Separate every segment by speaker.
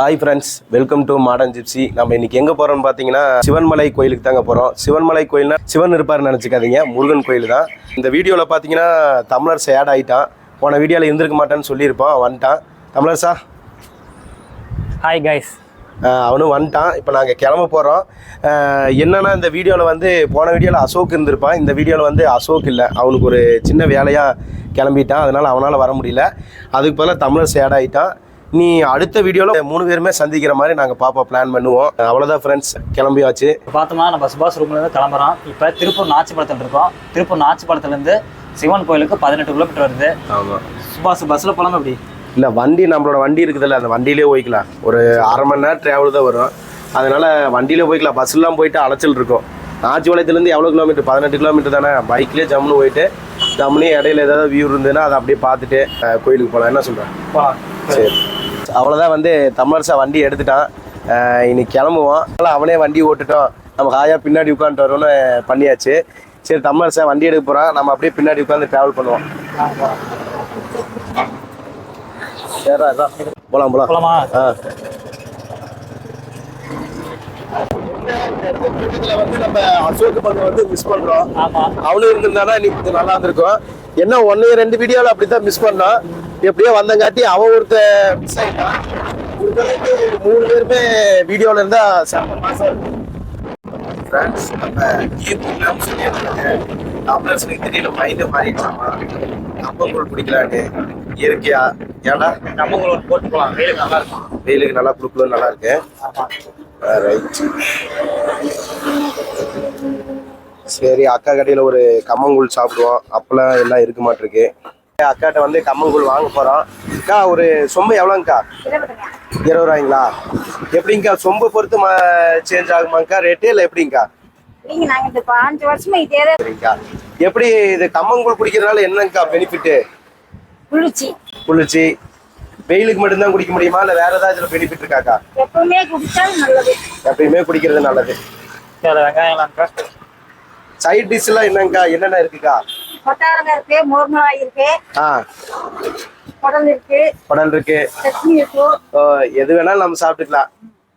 Speaker 1: Hi friends welcome to modern gypsy நம்ம இன்னைக்கு எங்கே போகிறோம்னு பார்த்தீங்கன்னா சிவன்மலை கோயிலுக்கு தாங்க போகிறோம் சிவன்மலை கோயில்னா சிவன் இருப்பார்னு நினச்சிக்காதீங்க. முருகன் கோயில் தான் இந்த வீடியோவில் பார்த்தீங்கன்னா தமிழர்ஸ் ஆட் ஆகிட்டான் போன வீடியோவில் இருந்திருக்க மாட்டான்னு சொல்லியிருப்பான் வந்துட்டான். தமிழர்ஸா
Speaker 2: ஹாய் கைஸ்
Speaker 1: அவனும் வந்துட்டான். இப்போ நாங்கள் கிளம்ப போகிறோம் என்னன்னா இந்த வீடியோவில் வந்து போன வீடியோவில் அசோக் இருந்திருப்பான். இந்த வீடியோவில் வந்து அசோக் இல்லை. அவனுக்கு ஒரு சின்ன வேலையாக கிளம்பிட்டான். அதனால் அவனால் வர முடியல. அதுக்கு பதிலாக தமிழர் ஆட் ஆகிட்டான் நீ அடுத்த வீடியோவில் மூணு பேருமே சந்திக்கிற மாதிரி நாங்கள் பாப்பா பிளான் பண்ணுவோம். அவ்வளோதான் ஃப்ரெண்ட்ஸ் கிளம்பியாச்சு.
Speaker 2: பார்த்தோம்னா நம்ம சுபாஷ் ரூம்லேருந்து கிளம்புறோம். இப்போ திருப்பூர் நாச்சிப்பாளத்தில் இருக்கோம். திருப்பூர் நாச்சிப்பாளத்துலேருந்து சிவன் கோயிலுக்கு பதினெட்டு கிலோமீட்டர் வருது.
Speaker 1: ஆமாம்
Speaker 2: சுபாஷ் பஸ்ஸில் போகலாமா எப்படி?
Speaker 1: இல்லை வண்டி நம்மளோட வண்டி இருக்குதுல்ல அந்த வண்டியிலே போய்க்கலாம். ஒரு அரை மணி நேரம் ட்ராவல் தான் வரும். அதனால் வண்டியிலே போய்க்கலாம். பஸ்ஸெலாம் போயிட்டு அலைச்சல் இருக்கும். நாச்சிபாளையத்துலேருந்து எவ்வளோ கிலோமீட்டர் பதினெட்டு கிலோமீட்டர் தானே? பைக்லேயே ஜம்முன்னு போயிட்டு ஜம்முனே இடையில ஏதாவது வியூ இருந்ததுன்னா அதை அப்படியே பார்த்துட்டு கோயிலுக்கு போகலாம் என்ன சொல்கிறேன் சரி. அவ்வளோதான் வந்து தமிழரசா வண்டி எடுத்துட்டான். இன்னைக்கு கிளம்புவோம் அதனால் அவனே வண்டி ஓட்டுட்டோம் நம்ம ஹாயாக பின்னாடி உட்காந்துட்டு வரோம்னு பண்ணியாச்சு. சரி தமிழரசா வண்டி எடுக்க போகிறான் நம்ம அப்படியே பின்னாடி உட்காந்து ட்ராவல் பண்ணுவோம். சரிடா போகலாம் போகலாம்
Speaker 2: போகலாமா
Speaker 1: ஆ. வந்து நம்ம அசோக் பக்கம் வந்து மிஸ் பண்றோம் அவனும் இருந்திருந்தானா இன்னைக்கு நல்லா இருந்திருக்கும். என்ன ஒன்னு ரெண்டு வீடியோல அப்படித்தான் மிஸ் பண்ணான் எப்படியோ வந்தங்காட்டி அவன் ஒருத்த மிஸ் ஆயிட்டான் ஒருத்தருக்கு மூணு பேருமே வீடியோல இருந்தா செம்ம மாசம் இருக்கும். ஃப்ரெண்ட்ஸ் நம்ம கீர்த்திலாம் சொல்லியிருக்காங்க. தமிழர்ஸுக்கு திடீர்னு மைண்டு மாறிடுச்சாமா? கம்பங்கூழ் பிடிக்கலான்னு இயற்கையா? ஏன்னா
Speaker 2: நம்ம போட்டு போகலாம் வெயிலுக்கு நல்லா இருக்கும்
Speaker 1: வெயிலுக்கு நல்லா குடுக்கலும் நல்லா இருக்கு. ரைட் சரி அக்கா கடையில் ஒரு கம்மங்கூழ் சாப்பிடுவோம். அப்பெல்லாம் எல்லாம் இருக்க மாட்டிருக்கு. அக்காட்ட வந்து கம்மங்கூழ் வாங்க போகிறோம் அக்கா ஒரு சொம்பு எவ்வளோங்கக்கா? இருபது ரூபாய்ங்களா எப்படிங்கக்கா சொம்பு பொறுத்து மா சேஞ்ச் ஆகுமாங்க்கா ரேட்டு இல்லை எப்படிங்கக்கா?
Speaker 3: வருஷமா இதே
Speaker 1: சரிங்கக்கா. எப்படி இது கம்மங்கூழ் குடிக்கிறதுனால என்னங்கக்கா பெனிஃபிட்டு
Speaker 3: குளிர்ச்சி.
Speaker 1: குளிர்ச்சி. வெயிலுக்கு மட்டும்தான் குடிக்க முடியுமா? இல்லை வேற ஏதாவது இதில் பெனிஃபிட் இருக்காக்கா?
Speaker 3: எப்பவுமே குடிச்சாலும் நல்லது.
Speaker 1: எப்பயுமே குடிக்கிறது நல்லது.
Speaker 2: வெங்காயம்லாம்க்கா.
Speaker 1: சைட் டிஷ்லாம் என்னங்கக்கா? என்னென்ன இருக்குக்கா?
Speaker 3: கொட்டாரங்க இருக்கு மோர்மலாய் இருக்கு.
Speaker 1: ஆ.
Speaker 3: குடல் இருக்கு.
Speaker 1: இருக்கு. எது வேணாலும் நம்ம சாப்பிட்டுக்கலாம்.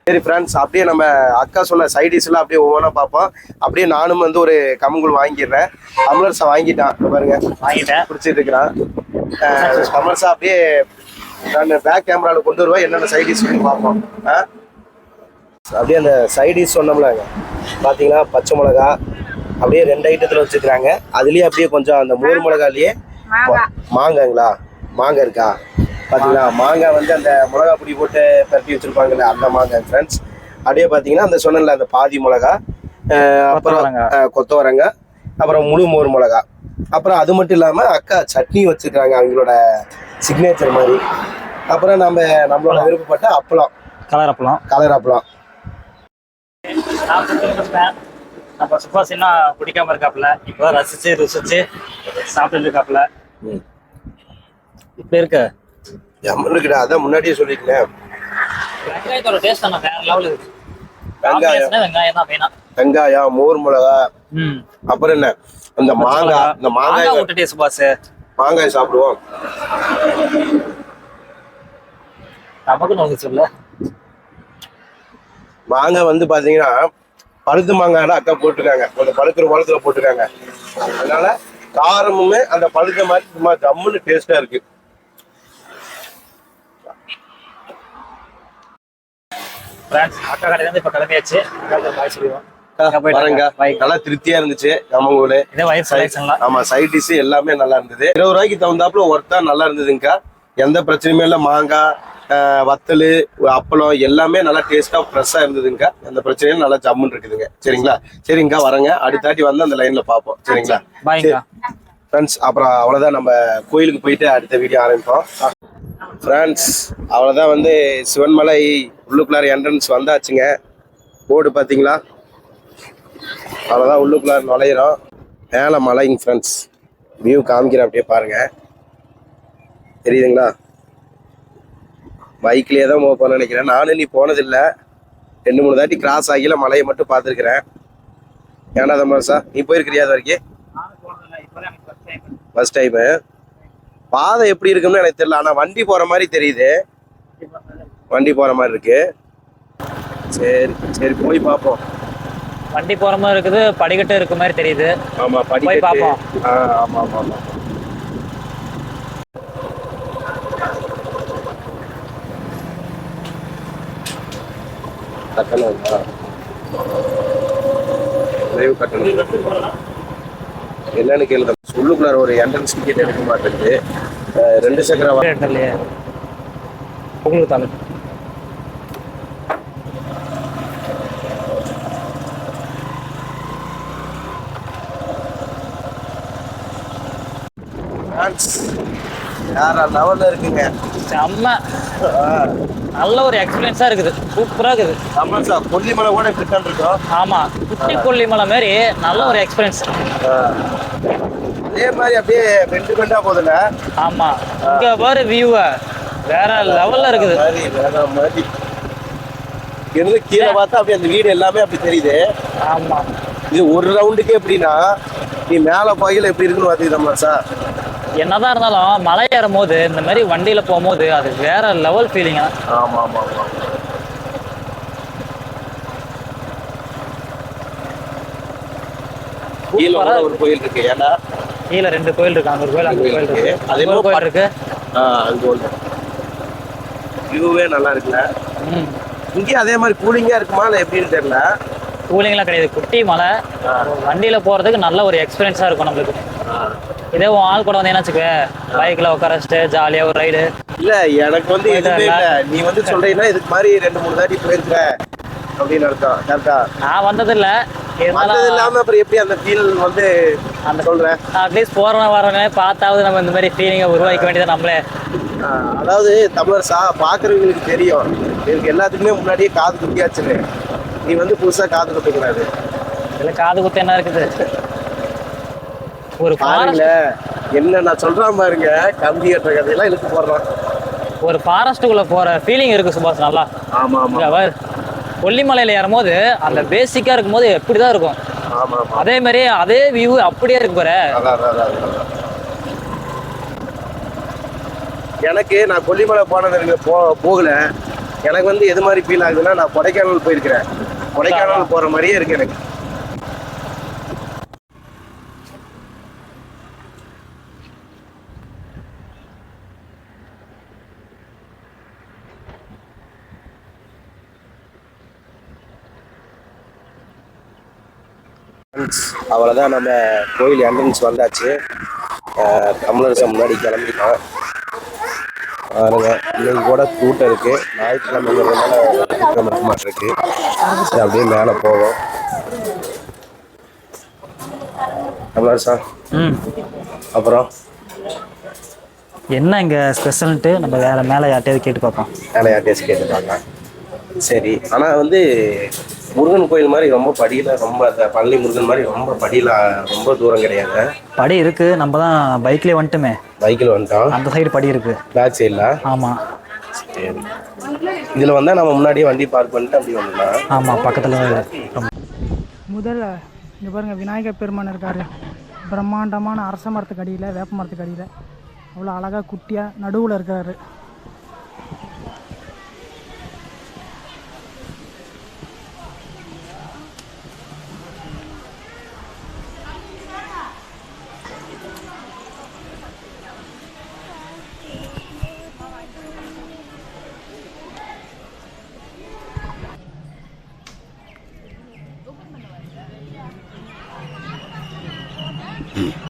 Speaker 1: சரி ஃப்ரெண்ட்ஸ் அப்படியே நம்ம அக்கா சொன்ன சைடிஸ் எல்லாம் அப்படியே ஒவ்வொன்றா பார்ப்போம். அப்படியே நானும் வந்து ஒரு கம்மங்கூழ் வாங்கிடுறேன். கமலர்ஸா வாங்கிட்டான். பாருங்க.
Speaker 2: வாங்கிட்டேன்.
Speaker 1: பிடிச்சிட்டு இருக்கிறான். கமல்ஸா அப்படியே நான் பேக் கேமராவில் கொண்டு வருவேன். என்னென்ன சைடிஸ் பார்ப்போம். ஆ? அப்படியே அந்த சைடிஸ் சொன்னோம்லங்க பார்த்தீங்களா பச்சை மிளகா அப்படியே ரெண்டு ஐட்டத்தில் வச்சுக்கிறாங்க அதுலேயே அப்படியே கொஞ்சம் அந்த மோர் மிளகாலேயே
Speaker 3: மாங்காய்.
Speaker 1: மாங்காய்ங்களா? மாங்காய் இருக்கா? பார்த்தீங்களா மாங்காய். வந்து அந்த மிளகா பொடி போட்டு பரட்டி வச்சிருப்பாங்கல்ல அந்த மாங்காய் ஃப்ரெண்ட்ஸ் அப்படியே பார்த்தீங்கன்னா அந்த சொன்னல அந்த பாதி மிளகா அப்புறம்
Speaker 2: கொத்தவரங்காய்.
Speaker 1: அப்புறம் முழு மோர் மிளகா. அப்புறம் அது மட்டும் இல்லாமல் அக்கா சட்னி வச்சுருக்காங்க அவங்களோட சிக்னேச்சர் மாதிரி. அப்புறம் நம்ம நம்மளோட விருப்பப்பட்ட அப்பளம்.
Speaker 2: கலர் அப்பளம்.
Speaker 1: கலர் அப்பளம்.
Speaker 2: நம்ம சுபாஷ் என்ன குடிக்காம இருக்காப்புல இப்போ ரசிச்சு ருசிச்சு சாப்பிட்டு இருக்காப்புல இப்படி இருக்கு?
Speaker 1: ஜம்மன் இருக்குடா அதான் முன்னாடியே
Speaker 2: வெங்காயத்தோட டேஸ்ட் ஆனால் வேற லெவல் இருக்கு
Speaker 1: வெங்காயம்.
Speaker 2: வெங்காயம் தான் வேணாம்
Speaker 1: வெங்காயம் மோர் மிளகா அப்புறம் என்ன? அந்த மாங்காய் இந்த மாங்காய்
Speaker 2: மாங்காய் விட்டுட்டே சுபாஷ்.
Speaker 1: மாங்காய் சாப்பிடுவோம்.
Speaker 2: நமக்கு நோங்க சொல்ல.
Speaker 1: மாங்காய் வந்து பாத்தீங்கன்னா பழுத்து மாங்காய் அக்கா போட்டிருக்காங்க. கொஞ்சம் பழுக்கிற பழத்துல போட்டிருக்காங்க. அதனால காரமுமே அந்த பழுத்த மாதிரி சும்மா ஜம்முன்னு டேஸ்டா இருக்கு.
Speaker 2: அக்கா கடையிலேருந்து இப்போ கிளம்பியாச்சு. சொல்லுவோம்
Speaker 1: பாருங்க. நல்லா திருப்தியா இருந்துச்சு.
Speaker 2: வயிறு செலெக்ஷன்லாம்
Speaker 1: ஆமா சைட் டிஷ் எல்லாமே நல்லா இருந்தது. இருபது ரூபாய்க்கு தகுந்தாப்புல ஒர்த்தா நல்லா இருந்ததுங்கக்கா எந்த பிரச்சனையுமே இல்லை. மாங்காய் வத்தல் அப்பளம் எல்லாமே நல்லா டேஸ்டா ஃப்ரெஷ்ஷா இருந்ததுங்கக்கா எந்த பிரச்சனையும் நல்லா ஜம்முன்னு இருக்குதுங்க. சரிங்களா? சரிங்கக்கா வரேங்க. அடுத்தாட்டி வந்து அந்த லைன்ல பார்ப்போம். சரிங்களா? ஃப்ரெண்ட்ஸ் அப்புறம் அவ்வளோதான் நம்ம கோயிலுக்கு போயிட்டு அடுத்த வீடியோ ஆரம்பிப்போம். ஃப்ரெண்ட்ஸ் அவ்வளோதான் வந்து சிவன்மலை உள்ளுக்குள்ளார என்ட்ரன்ஸ் வந்தாச்சுங்க. போர்டு பார்த்தீங்களா? அவ்வளோதான் உள்ளுக்குள்ளார நுழையிறோம். மேலே மலைங்க ஃப்ரெண்ட்ஸ் வியூ காமிக்கிறேன் அப்படியே பாருங்க. தெரியுதுங்களா? பைக்லேயே தான் போக போகணும்னு நினைக்கிறேன். நானும் நீ போனதில்லை. ரெண்டு மூணு தாட்டி கிராஸ் ஆகில மலையை மட்டும் பார்த்துருக்குறேன். ஏன்டா தமாசா நீ போயிருக்கிறியா அது வரைக்கும்? ஃபர்ஸ்ட் டைமு பாதை எப்படி இருக்குன்னு எனக்கு தெரியல. ஆனா வண்டி போற மாதிரி தெரியுது. வண்டி போற மாதிரி இருக்கு. சரி சரி போய் பார்ப்போம்.
Speaker 2: வண்டி போற மாதிரி இருக்குது. படிக்கட்டு இருக்க மாதிரி தெரியுது.
Speaker 1: ஆமா படி
Speaker 2: போய் பார்ப்போம்.
Speaker 1: ஆமா. கட்டணம்? நுழைவு கட்டணம் என்னன்னு கேளுங்க உள்ளுக்குள்ளார ஒரு என்ட்ரன்ஸ் டிக்கெட் எடுக்க மாட்டேங்குது ரெண்டு சக்கர வா-
Speaker 2: இல்லையே உங்களுக்கு தானே
Speaker 1: வேற லெவல்ல இருக்குங்க.
Speaker 2: செம்ம. நல்ல ஒரு எக்ஸ்பீரியன்ஸா இருக்குது. சூப்பரா இருக்குது.
Speaker 1: ஆமா சார் கொல்லிமலை கூட இப்படித்தான் இருக்கோம்
Speaker 2: ஆமா குட்டி கொல்லிமலை மாதிரி நல்ல ஒரு எக்ஸ்பீரியன்ஸ்
Speaker 1: அதே மாதிரி அப்படியே ரெண்டு பெண்டா போதுல
Speaker 2: ஆமா. இங்க பாரு வியூவ வேற லெவல்ல இருக்குது.
Speaker 1: மாதிரி வேற மாதிரி. இருந்து கீழே பார்த்தா அப்படியே அந்த வீடு எல்லாமே அப்படி தெரியுது.
Speaker 2: ஆமா.
Speaker 1: இது ஒரு ரவுண்டுக்கே எப்படின்னா நீ மேல போகையில எப்படி இருக்குன்னு பாத்துக்கிட்டோம்ல சார்.
Speaker 2: என்னதான் இருந்தாலும் மலை ஏறும் போது இந்த மாதிரி வண்டியில போகும்போது அது வேற லெவல் ஃபீலிங்கா
Speaker 1: ஆமா ஆமா ஒரு கோயில் இருக்கு. ஏன்னா
Speaker 2: கீழே ரெண்டு கோயில் இருக்கு. அங்க ஒரு கோயில் அங்க கோயில் இருக்கு.
Speaker 1: அது என்னமோ
Speaker 2: கோயில் இருக்கு.
Speaker 1: அங்க வியூவே நல்லா இருக்குல்ல? இங்கேயும் அதே மாதிரி கூலிங்கா இருக்குமா? இல்லை எப்படின்னு தெரியல.
Speaker 2: கூலிங்லாம் கிடையாது. குட்டி மலை. வண்டியில போறதுக்கு நல்ல ஒரு எக்ஸ்பீரியன்ஸா இருக்கும் நம்மளுக்கு. இதே உன் ஆள் கூட வந்தீங்கன்னா வச்சுக்க? பைக்ல உட்கார வச்சுட்டு ஜாலியா ஒரு ரைடு
Speaker 1: இல்ல எனக்கு வந்து எதுவுமே இல்ல. நீ வந்து சொல்றீங்கன்னா இதுக்கு மாதிரி ரெண்டு மூணு தாட்டி போயிருக்க அப்படின்னு அர்த்தம். கரெக்டா?
Speaker 2: நான் வந்தது இல்ல
Speaker 1: இல்லாம அப்புறம் எப்படி அந்த ஃபீல் வந்து
Speaker 2: அந்த
Speaker 1: சொல்றேன்
Speaker 2: அட்லீஸ்ட் போறவங்க வரவங்க பார்த்தாவது நம்ம இந்த மாதிரி ஃபீலிங்கை உருவாக்க வேண்டியது நம்மளே.
Speaker 1: அதாவது தமிழர் சா பாக்குறவங்களுக்கு தெரியும். இதுக்கு எல்லாத்துக்குமே முன்னாடியே காது குத்தியாச்சுன்னு. நீ வந்து புதுசா காது குத்தக்கூடாது.
Speaker 2: இதுல காது குத்து என்ன இருக்குது? ஒரு
Speaker 1: பாருங்களேன் என்ன நான் சொல்றேன் பாருங்க கம்பி கட்டுற கதையெல்லாம் இழுத்து போடுறான்.
Speaker 2: ஒரு ஃபாரஸ்ட்டுக்குள்ள போற ஃபீலிங் இருக்கு சுபாஷ் நல்லா.
Speaker 1: ஆமா ஆமா
Speaker 2: பாரு. கொல்லிமலையில ஏறும்போது அந்த பேசிக்கா இருக்கும்போது எப்படிதான் இருக்கும்? அதே மாதிரி அதே வியூ அப்படியே இருக்கு பாரு.
Speaker 1: எனக்கு நான் கொல்லிமலை போனது போ போகல. எனக்கு வந்து எது மாதிரி ஃபீல் ஆகுதுன்னா நான் கொடைக்கானல் போயிருக்கிறேன். கொடைக்கானல் போற மாதிரியே இருக்கு எனக்கு. அவ்வளோதான் நம்ம கோயில் என்ட்ரன்ஸ் வந்தாச்சு. தமிழரசன் முன்னாடி கிளம்பிட்டோம் பாருங்க இன்னைக்கு கூட கூட்டம் இருக்கு. ஞாயிற்றுக்கிழமைங்கிறதுனால கூட்டம் இருக்க மாட்டிருக்கு. சரி அப்படியே மேலே போவோம். தமிழரசன்
Speaker 2: ம்.
Speaker 1: அப்புறம்?
Speaker 2: என்ன இங்க ஸ்பெஷல்ன்ட்டு நம்ம வேற மேல யார்ட்டையாவது கேட்டு பார்ப்போம்.
Speaker 1: மேலே யார்ட்டேஸ் கேட்டுருக்காங்க சரி ஆனால் வந்து முருகன் கோயில் மாதிரி ரொம்ப படியில ரொம்ப அந்த பழனி முருகன் மாதிரி ரொம்ப படியில ரொம்ப தூரம் கிடையாது.
Speaker 2: படி இருக்கு நம்ம தான் பைக்லயே வந்துட்டுமே.
Speaker 1: பைக்கில் வந்துட்டோம்.
Speaker 2: அந்த சைடு படி இருக்கு.
Speaker 1: பேக் சைடில்
Speaker 2: ஆமா.
Speaker 1: சரி. இதில் வந்தால் நம்ம முன்னாடியே வண்டி பார்க் பண்ணிட்டு அப்படி வந்துடலாம்.
Speaker 2: ஆமா பக்கத்துல
Speaker 4: முதல்ல இங்கே பாருங்கள் விநாயகர் பெருமான் இருக்கார். பிரம்மாண்டமான அரச மரத்துக்கு அடியில் வேப்ப மரத்துக்கு அடியில். அவ்வளோ அழகாக குட்டியாக நடுவில் இருக்கிறாரு.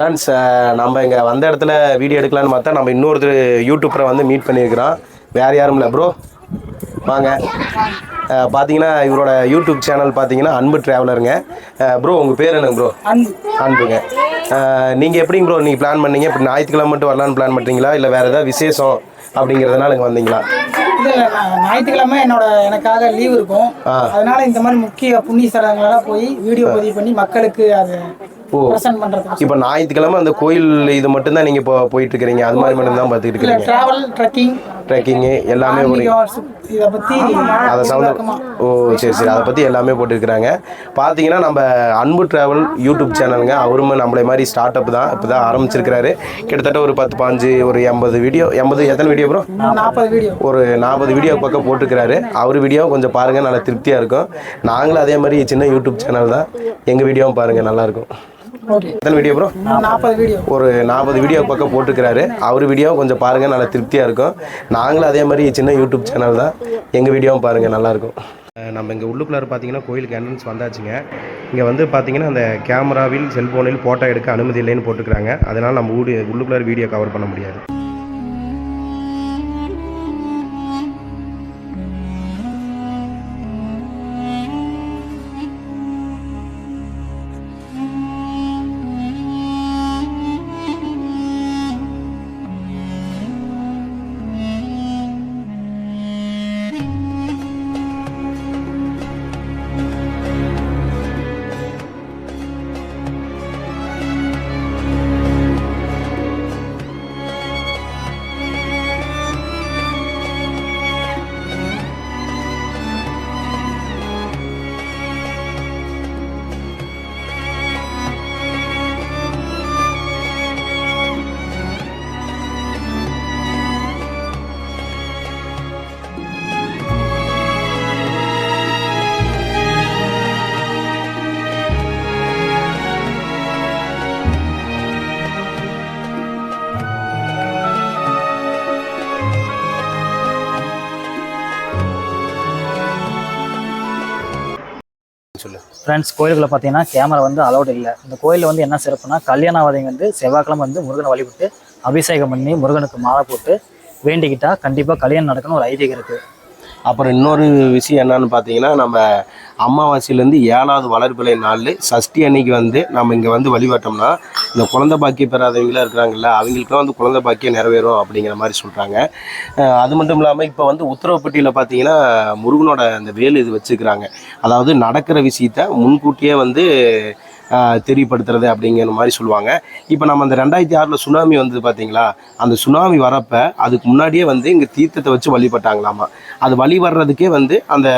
Speaker 1: ஃப்ரெண்ட்ஸ் நம்ம இங்கே வந்த இடத்துல வீடியோ எடுக்கலான்னு பார்த்தா நம்ம இன்னொருத்தர் யூடியூப்பரை வந்து மீட் பண்ணியிருக்கிறோம் வேறு யாரும் இல்லை ப்ரோ வாங்க. பார்த்தீங்கன்னா இவரோட யூடியூப் சேனல் பார்த்தீங்கன்னா அன்பு ட்ராவலருங்க ப்ரோ உங்கள் பேர் என்னங்க ப்ரோ அன்புங்க. நீங்கள் எப்படிங்க ப்ரோ நீங்கள் பிளான் பண்ணீங்க? இப்போ ஞாயிற்றுக்கிழமை மட்டும் வரலான்னு பிளான் பண்ணுறீங்களா இல்லை வேறு ஏதாவது விசேஷம் அப்படிங்கிறதுனால இங்கே வந்தீங்களா?
Speaker 4: ஞாயிற்றுக்கிழமை என்னோட எனக்காக லீவ் இருக்கும். அதனால இந்த மாதிரி முக்கிய புண்ணிய ஸ்தலங்களெல்லாம் போய் வீடியோ பதிவு பண்ணி மக்களுக்கு அதை ப்ரெசென்ட் பண்ணுறதுக்கு
Speaker 1: இப்போ ஞாயிற்றுக்கிழமை அந்த கோயில் இது மட்டும்தான் நீங்கள் இப்போ போயிட்டு இருக்கிறீங்க அது மாதிரி மட்டும் தான் பார்த்துக்கிட்டு
Speaker 4: ட்ராவல் ட்ரெக்கிங்
Speaker 1: ட்ரெக்கிங்கு எல்லாமே ஒரு
Speaker 4: இதை பற்றி
Speaker 1: அதை சம்மந்த ஓ சரி சரி. அதை பற்றி எல்லாமே போட்டுருக்குறாங்க. பார்த்தீங்கன்னா நம்ம அன்பு ட்ராவல் யூடியூப் சேனலுங்க அவரும் நம்மளை மாதிரி ஸ்டார்ட் அப் தான். இப்போ தான் ஆரம்பிச்சிருக்கிறாரு. கிட்டத்தட்ட ஒரு பத்து பாஞ்சு ஒரு எண்பது வீடியோ எண்பது எத்தனை வீடியோ ப்ரோ
Speaker 4: நாற்பது வீடியோ
Speaker 1: ஒரு நாற்பது வீடியோ பக்கம் போட்டிருக்கிறாரு. அவர் வீடியோ கொஞ்சம் பாருங்கள் நல்லா திருப்தியாக இருக்கும். நாங்களும் அதே மாதிரி சின்ன யூடியூப் சேனல் தான். எங்கள் வீடியோவும் பாருங்கள் நல்லாயிருக்கும் எத்தனை வீடியோ ப்ரோ
Speaker 4: நாற்பது வீடியோ
Speaker 1: ஒரு நாற்பது வீடியோ பக்கம் போட்டிருக்கிறாரு அவர் வீடியோ கொஞ்சம் பாருங்கள் நல்லா திருப்தியாக இருக்கும். நாங்களும் அதே மாதிரி சின்ன யூடியூப் சேனல் தான். எங்கள் வீடியோவும் பாருங்கள் நல்லாயிருக்கும் நம்ம இங்கே உள்ளுக்குள்ளார பார்த்தீங்கன்னா கோயிலுக்கு என்ட்ரன்ஸ் வந்தாச்சுங்க. இங்கே வந்து பார்த்தீங்கன்னா அந்த கேமராவில் செல்ஃபோனில் ஃபோட்டோ எடுக்க அனுமதி இல்லைன்னு போட்டுக்கிறாங்க. அதனால் நம்ம ஊடி உள்ளுக்குள்ளார வீடியோ கவர் பண்ண முடியாது.
Speaker 2: ஃப்ரெண்ட்ஸ் கோயிலுக்குள்ள பார்த்தீங்கன்னா கேமரா வந்து அலௌட் இல்லை. இந்த கோயிலில் வந்து என்ன சிறப்புனா கல்யாணவாதிங்க வந்து செவ்வாய்க்கிழமை வந்து முருகனை வழிபட்டு அபிஷேகம் பண்ணி முருகனுக்கு மாலை போட்டு வேண்டிக்கிட்டால் கண்டிப்பாக கல்யாணம் நடக்கணும் ஒரு ஐதீகம் இருக்குது
Speaker 1: அப்புறம் இன்னொரு விஷயம் என்னன்னு பார்த்தீங்கன்னா நம்ம அமாவாசையிலேருந்து ஏழாவது வளர்பிலை நாள் சஷ்டி அன்னைக்கு வந்து நம்ம இங்கே வந்து வழிபட்டோம்னா இந்த குழந்தை பாக்கியம் பெறாதவங்களாம் இருக்கிறாங்கல்ல அவங்களுக்குலாம் வந்து குழந்தை பாக்கியம் நிறைவேறும் அப்படிங்கிற மாதிரி சொல்கிறாங்க அது மட்டும் இல்லாமல் இப்போ வந்து உத்தரவுப்பட்டியில் பார்த்தீங்கன்னா முருகனோட அந்த வேல் இது வச்சுக்கிறாங்க. அதாவது நடக்கிற விஷயத்த முன்கூட்டியே வந்து தெரியப்படுத்துறது அப்படிங்கிற மாதிரி சொல்லுவாங்க. இப்போ நம்ம அந்த ரெண்டாயிரத்தி ஆறில் சுனாமி வந்தது பார்த்தீங்களா அந்த சுனாமி வரப்போ அதுக்கு முன்னாடியே வந்து இங்கே தீர்த்தத்தை வச்சு வழிபட்டாங்களாமா. அது வழி வர்றதுக்கே வந்து அந்த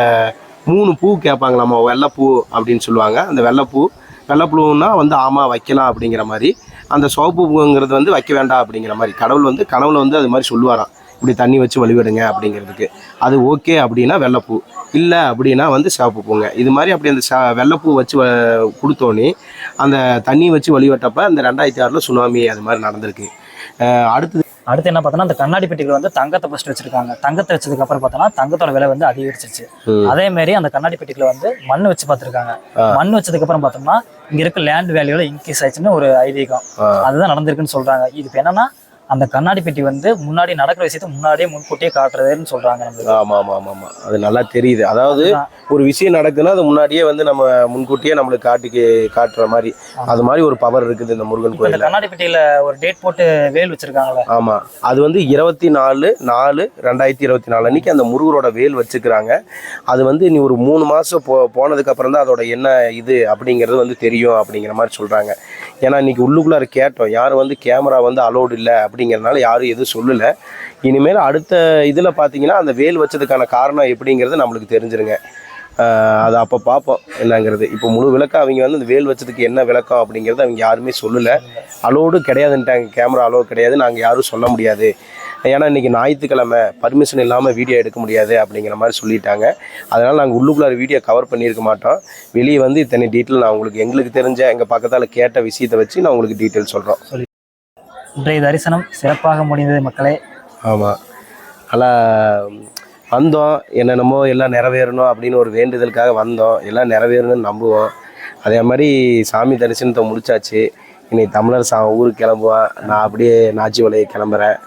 Speaker 1: மூணு பூ கேட்பாங்களாமா வெள்ளைப்பூ அப்படின்னு சொல்லுவாங்க. அந்த வெள்ளைப்பூ வெள்ளைப்பூன்னா வந்து ஆமாம் வைக்கலாம் அப்படிங்கிற மாதிரி. அந்த சிவப்பு வந்து வைக்க வேண்டாம் அப்படிங்கிற மாதிரி. கடவுள் வந்து கனவுல வந்து அது மாதிரி சொல்லுவாராம். இப்படி தண்ணி வச்சு வழிவிடுங்க அப்படிங்கிறதுக்கு. அது ஓகே அப்படின்னா வெள்ளைப்பூ. இல்லை அப்படின்னா வந்து சிவப்பு பூங்க. இது மாதிரி அப்படி அந்த ச வெள்ளைப்பூ வச்சு வ- கொடுத்தோன்னே அந்த தண்ணி வச்சு வழிபட்டப்ப அந்த ரெண்டாயிரத்தி ஆறில் சுனாமி அது மாதிரி நடந்திருக்கு. அடுத்தது
Speaker 2: அடுத்து என்ன பார்த்தோன்னா அந்த கண்ணாடி பெட்டிகள் வந்து தங்கத்தை ஃபர்ஸ்ட் வச்சிருக்காங்க தங்கத்தை வச்சதுக்கு அப்புறம் பார்த்தோன்னா தங்கத்தோட விலை வந்து அதிகரிச்சிருச்சு. அதே மாதிரி அந்த கண்ணாடி பெட்டிகளை வந்து மண் வச்சு பார்த்துருக்காங்க. மண் வச்சதுக்கு அப்புறம் பார்த்தோம்னா இங்க இருக்க லேண்ட் வேல்யூல இன்க்ரீஸ் ஆயிடுச்சுன்னு ஒரு ஐதீகம். அதுதான் நடந்திருக்குன்னு சொல்றாங்க இது இப்ப என்னன்னா அந்த கண்ணாடி பெட்டி வந்து முன்னாடி நடக்கிற விஷயத்த முன்னாடியே முன்கூட்டியே காட்டுறதுன்னு சொல்றாங்க நம்மளுக்கு.
Speaker 1: ஆமாம் ஆமாம் ஆமாம் அது நல்லா தெரியுது. அதாவது. ஒரு விஷயம் நடக்குதுன்னா அது முன்னாடியே வந்து நம்ம முன்கூட்டியே நம்மளுக்கு காட்டி காட்டுற மாதிரி. அது மாதிரி ஒரு பவர் இருக்குது இந்த முருகன் கோயிலில்.
Speaker 2: கண்ணாடி பெட்டியில ஒரு டேட் போட்டு வேல் வச்சிருக்காங்கல்ல.
Speaker 1: ஆமாம் அது வந்து இருபத்தி நாலு நாலு ரெண்டாயிரத்தி இருபத்தி நாலு அன்னைக்கு அந்த முருகரோட வேல் வச்சுக்கிறாங்க. அது வந்து நீ ஒரு மூணு மாதம் போ போனதுக்கப்புறம் தான் அதோட என்ன இது அப்படிங்கிறது வந்து தெரியும் அப்படிங்கிற மாதிரி சொல்கிறாங்க ஏன்னா இன்றைக்கி உள்ளுக்குள்ளார கேட்டோம். யாரும் வந்து கேமரா வந்து அலோடு இல்லை அப்படிங்கிறதுனால யாரும் எதுவும் சொல்லலை. இனிமேல் அடுத்த இதில் பார்த்தீங்கன்னா அந்த வேல் வச்சதுக்கான காரணம் எப்படிங்கிறது நம்மளுக்கு தெரிஞ்சிருங்க. அதை அது அப்போ பார்ப்போம். என்னங்கிறது? இப்போ முழு விளக்கம் அவங்க வந்து அந்த வேல் வச்சதுக்கு என்ன விளக்கம் அப்படிங்கிறது அவங்க யாருமே சொல்லலை. அலோடு கிடையாதுன்ட்டாங்க. கேமரா அலோடு கிடையாது. நாங்கள் யாரும் சொல்ல முடியாது. ஏன்னா இன்றைக்கி ஞாயிற்றுக்கிழமை பர்மிஷன் இல்லாமல் வீடியோ எடுக்க முடியாது அப்படிங்கிற மாதிரி சொல்லிட்டாங்க. அதனால் நாங்கள் உள்ளுக்குள்ளார வீடியோ கவர் பண்ணியிருக்க மாட்டோம். வெளியே வந்து இத்தனை டீட்டெயில் நான் உங்களுக்கு எங்களுக்கு தெரிஞ்ச எங்கள் பக்கத்தால் கேட்ட விஷயத்தை வச்சு நான் உங்களுக்கு டீட்டெயில் சொல்கிறோம்
Speaker 2: இன்றைய தரிசனம் சிறப்பாக முடிந்தது மக்களே.
Speaker 1: ஆமாம் நல்லா வந்தோம் என்னென்னமோ எல்லாம் நிறைவேறணும் அப்படின்னு ஒரு வேண்டுதலுக்காக வந்தோம். எல்லாம் நிறைவேறணும்னு நம்புவோம். அதே மாதிரி சாமி தரிசனத்தை முடிச்சாச்சு. இனி தமிழர் சா ஊருக்கு கிளம்புவான். நான் அப்படியே நாச்சி வலையை கிளம்புறேன்.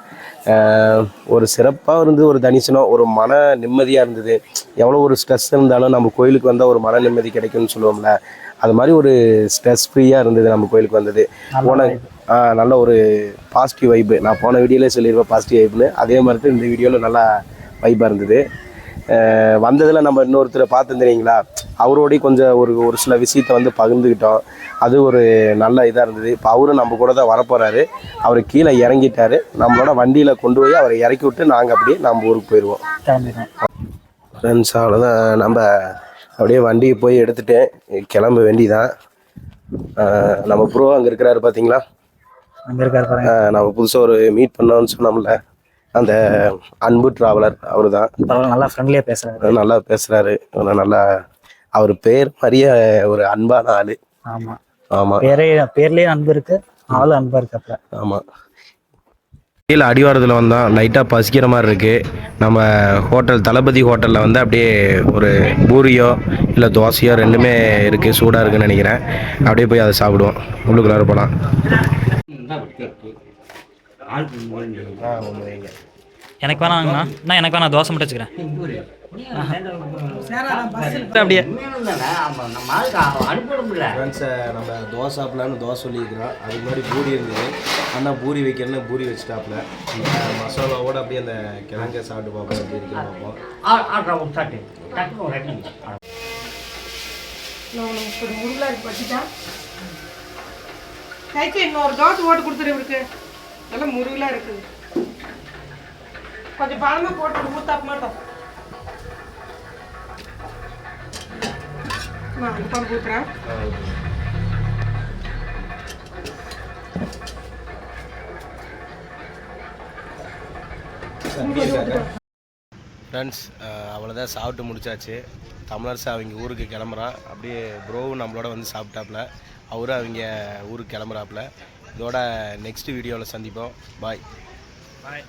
Speaker 1: ஒரு சிறப்பாக இருந்து ஒரு தரிசனம் ஒரு மன நிம்மதியாக இருந்தது. எவ்வளோ ஒரு ஸ்ட்ரெஸ் இருந்தாலும் நம்ம கோயிலுக்கு வந்தால் ஒரு மன நிம்மதி கிடைக்கும்னு சொல்லுவோம்ல. அது மாதிரி ஒரு ஸ்ட்ரெஸ் ஃப்ரீயாக இருந்தது நம்ம கோயிலுக்கு வந்தது. போன நல்ல ஒரு பாசிட்டிவ் வைப்பு நான் போன வீடியோலே சொல்லியிருப்பேன் பாசிட்டிவ் வைப்னு அதே மாதிரி தான் இந்த வீடியோவில் நல்லா வைப்பாக இருந்தது. வந்ததில் நம்ம இன்னொருத்தரை பார்த்து தெரியுங்களா அவரோடய கொஞ்சம் ஒரு ஒரு சில விஷயத்தை வந்து பகிர்ந்துக்கிட்டோம். அது ஒரு நல்ல இதாக இருந்தது. இப்போ அவரும் நம்ம கூட தான் வரப்போகிறாரு அவர் கீழே இறங்கிட்டாரு. நம்மளோட வண்டியில் கொண்டு போய் அவரை இறக்கி விட்டு நாங்கள் அப்படியே நம்ம ஊருக்கு போயிடுவோம் ஃப்ரெண்ட்ஸ் அவ்வளோதான் நம்ம அப்படியே வண்டியை போய் எடுத்துட்டேன் கிளம்ப வேண்டிதான். நம்ம ப்ரோ அங்கே இருக்கிறாரு பார்த்தீங்களா
Speaker 2: அங்கே இருக்காரு
Speaker 1: நம்ம புதுசாக ஒரு மீட் பண்ணோம்னு சொன்னோம்ல. அந்த அன்பு டிராவலர் அவர் தான்
Speaker 2: நல்லா ஃப்ரெண்ட்லியாக பேசுகிறாரு
Speaker 1: நல்லா பேசுகிறாரு நல்லா அவர் பேர் மாதிரியே ஒரு அன்பான ஆள்.
Speaker 2: ஆமாம்
Speaker 1: ஆமாம்
Speaker 2: பேரே பேர்லேயே அன்பு இருக்கு ஆளு அன்பா இருக்காப்ல
Speaker 1: ஆமாம் கீழே அடிவாரத்தில் வந்தோம் லைட்டாக பசிக்கிற மாதிரி இருக்குது நம்ம ஹோட்டல் தளபதி ஹோட்டலில் வந்து அப்படியே ஒரு பூரியோ இல்லை தோசையோ ரெண்டுமே இருக்குது சூடாக இருக்குன்னு நினைக்கிறேன். அப்படியே போய் அதை சாப்பிடுவோம். உள்ளுக்குள்ளார போகலாம்
Speaker 2: எனக்கு வேணாங்கண்ணா நான் எனக்கு வேணா தோசை மட்டும் வச்சுக்கிறேன். அப்படியே.
Speaker 1: நம்ம தோசை சாப்பிடலான்னு தோசை சொல்லியிருக்கிறோம். அதுக்கு முன்னாடி பூரி இருந்தது. அண்ணா பூரி வைக்கணும்னு பூரி வச்சுட்டாப்புல. மசாலாவோட அப்படியே அந்த கிழங்க சாப்பிட்டு பார்ப்போம்
Speaker 4: முருகலா இருக்கு இன்னொரு தோசை ஓட்டு கொடுத்துரு இவருக்கு. நல்லா இருக்குது. கொஞ்சம் பழமா போட்டு ஊத்தாப்ப மாட்டோம். நான் இப்போ ஊத்துறேன்
Speaker 1: ஃப்ரெண்ட்ஸ் அவ்வளோதான் சாப்பிட்டு முடிச்சாச்சு. தமிழரசு அவங்க ஊருக்கு கிளம்புறான். அப்படியே ப்ரோவும் நம்மளோட வந்து சாப்பிட்டாப்புல. அவரும் அவங்க ஊருக்கு கிளம்புறாப்புல. இதோட நெக்ஸ்ட் வீடியோவில் சந்திப்போம். பாய்
Speaker 2: பாய்